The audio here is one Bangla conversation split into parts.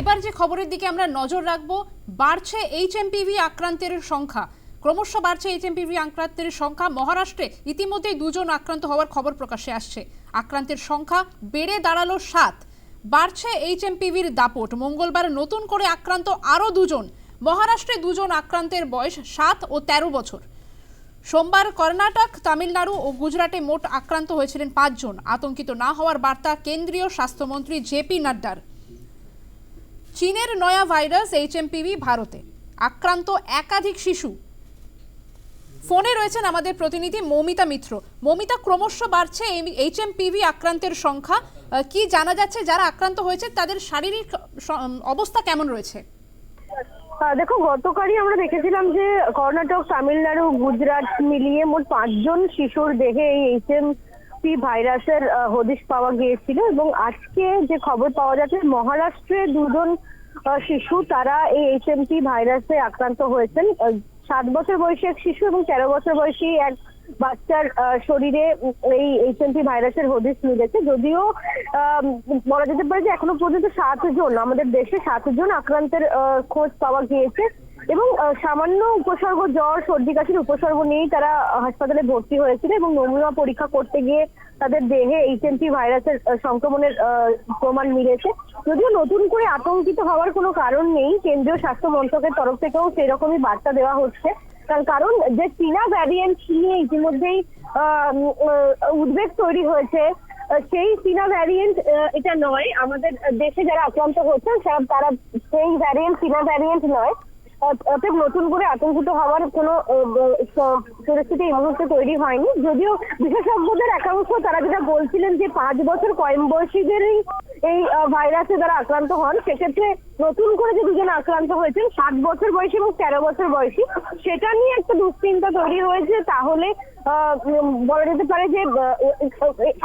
এবার যে খবরের দিকে আমরা নজর রাখব, বাড়ছে এইচএমপিভি আক্রান্তের সংখ্যা। ক্রমশ বাড়ছে এইচএমপিভি আক্রান্তের সংখ্যা। মহারাষ্ট্রে ইতিমধ্যেই দুজন আক্রান্ত হওয়ার খবর প্রকাশে আসছে। আক্রান্তের সংখ্যা বেড়ে দাঁড়াল সাত। বাড়ছে এইচএমপিভির দাপট। মঙ্গলবার নতুন করে আক্রান্ত আরও দুজন। মহারাষ্ট্রে দুজন আক্রান্তের বয়স সাত ও তেরো বছর। সোমবার কর্ণাটক, তামিলনাড়ু ও গুজরাটে মোট আক্রান্ত হয়েছিলেন পাঁচজন। আতঙ্কিত না হওয়ার বার্তা কেন্দ্রীয় স্বাস্থ্যমন্ত্রী জেপি নাড্ডার। চীনের নয়া ভাইরাস এইচএমপিভি ভারতে। আক্রান্ত একাধিক শিশু। ফোনে রয়েছেন আমাদের প্রতিনিধি মৌমিতা মিত্র। মৌমিতা, ক্রমশ বাড়ছে এইচএমপিভি আক্রান্তের সংখ্যা। কি জানা যাচ্ছে যারা আক্রান্ত হয়েছে, তাদের শারীরিক অবস্থা কেমন রয়েছে? দেখো, গতকালই আমরা দেখেছিলাম যে কর্ণাটক, তামিলনাড়ু, গুজরাট মিলিয়ে মোট পাঁচজন শিশুর দেহে এই এইচএম পি ভাইরাসের হদিশ পাওয়া গিয়েছিল এবং আজকে যে খবর পাওয়া যাচ্ছে, মহারাষ্ট্রে দুজন শিশু তারা এই এইচএমপি ভাইরাসে আক্রান্ত হয়েছেন। সাত বছর বয়সী এক শিশু এবং তেরো বছর বয়সী এক বাচ্চার শরীরে এই এইচএমপি ভাইরাসের হদিশ মিলেছে। যদিও বলা যেতে পারে যে এখনও পর্যন্ত সাতজন, আমাদের দেশে সাতজন আক্রান্তের খোঁজ পাওয়া গিয়েছে। এবং সামান্য উপসর্গ, জ্বর, সর্দি, কাশির উপসর্গ নিয়েই তারা হাসপাতালে ভর্তি হয়েছিল এবং নমুনা পরীক্ষা করতে গিয়ে তাদের দেহে এইচএমপি ভাইরাসের সংক্রমণের প্রমাণ মিলেছে। যদিও নতুন করে আতঙ্কিত হওয়ার কোনো কারণ নেই, কেন্দ্রীয় স্বাস্থ্য মন্ত্রকের তরফ থেকেও সেরকমই বার্তা দেওয়া হচ্ছে। তার কারণ, যে চীনা ভ্যারিয়েন্ট নিয়ে ইতিমধ্যেই উদ্বেগ তৈরি হয়েছে সেই চীনা ভ্যারিয়েন্ট এটা নয়। আমাদের দেশে যারা আক্রান্ত হচ্ছেন সব- তারা সেই ভ্যারিয়েন্ট চীনা ভ্যারিয়েন্ট নয়। অতএব নতুন করে আতঙ্কিত হওয়ার কোনো পরিস্থিতি এই মুহূর্তে তৈরি হয়নি। যদিও বিশেষজ্ঞদের একাংশ তারা যেটা বলছিলেন যে পাঁচ বছর কয়েম বয়সীদেরই এই ভাইরাসে যারা আক্রান্ত হন, সেক্ষেত্রে নতুন করে যে দুজন আক্রান্ত হয়েছেন, সাত বছর বয়সী এবং তেরো বছর বয়সী, সেটা নিয়ে একটা দুশ্চিন্তা তৈরি হয়েছে। তাহলে বলা যেতে পারে যে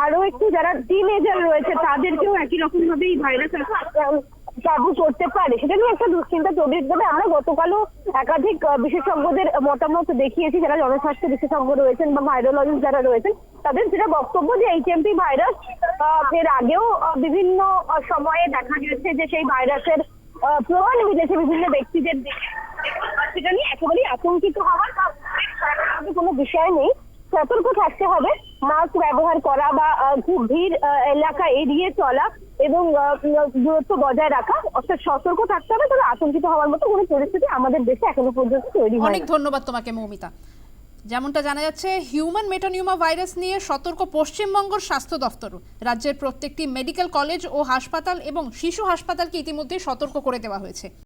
আরও একটু যারা টিন এজার রয়েছে, তাদেরকেও একই রকম ভাবে এই ভাইরাস কাবু করতে পারে, সেটা নিয়ে একটা দুশ্চিন্তা তৈরি তবে আমরা গতকালও একাধিক বিশেষজ্ঞদের মতামত দেখিয়েছি, যারা জনস্বাস্থ্য বিশেষজ্ঞ রয়েছেন বা ভাইরোলজিস্ট যারা রয়েছেন, তাদের যেটা বক্তব্য যে এইচএমপি ভাইরাস এর আগেও বিভিন্ন সময়ে দেখা গেছে যে সেই ভাইরাসের প্রমাণ মিলেছে বিভিন্ন ব্যক্তিদের দিকে সেটা নিয়ে একেবারেই আতঙ্কিত হওয়ার কোনো বিষয় নেই। সতর্ক থাকতে হবে। মাস্ক ব্যবহার করা বা খুব ভিড় এলাকা এড়িয়ে চলা এবং দূরত্ব বজায় রাখা, অর্থাৎ সতর্ক থাকতে হবে তবে আতঙ্কিত হওয়ার মতো কোনো পরিস্থিতি আমাদের দেশে এখনও পর্যন্ত তৈরি অনেক ধন্যবাদ তোমাকে, মৌমিতা। যেমনটা জানা যাচ্ছে, হিউম্যান মেটানিউমা ভাইরাস নিয়ে সতর্ক পশ্চিমবঙ্গের স্বাস্থ্য দফতর, রাজ্যের প্রত্যেকটি মেডিকেল কলেজ ও হাসপাতাল এবং শিশু হাসপাতালকে ইতিমধ্যে সতর্ক করে দেওয়া হয়েছে।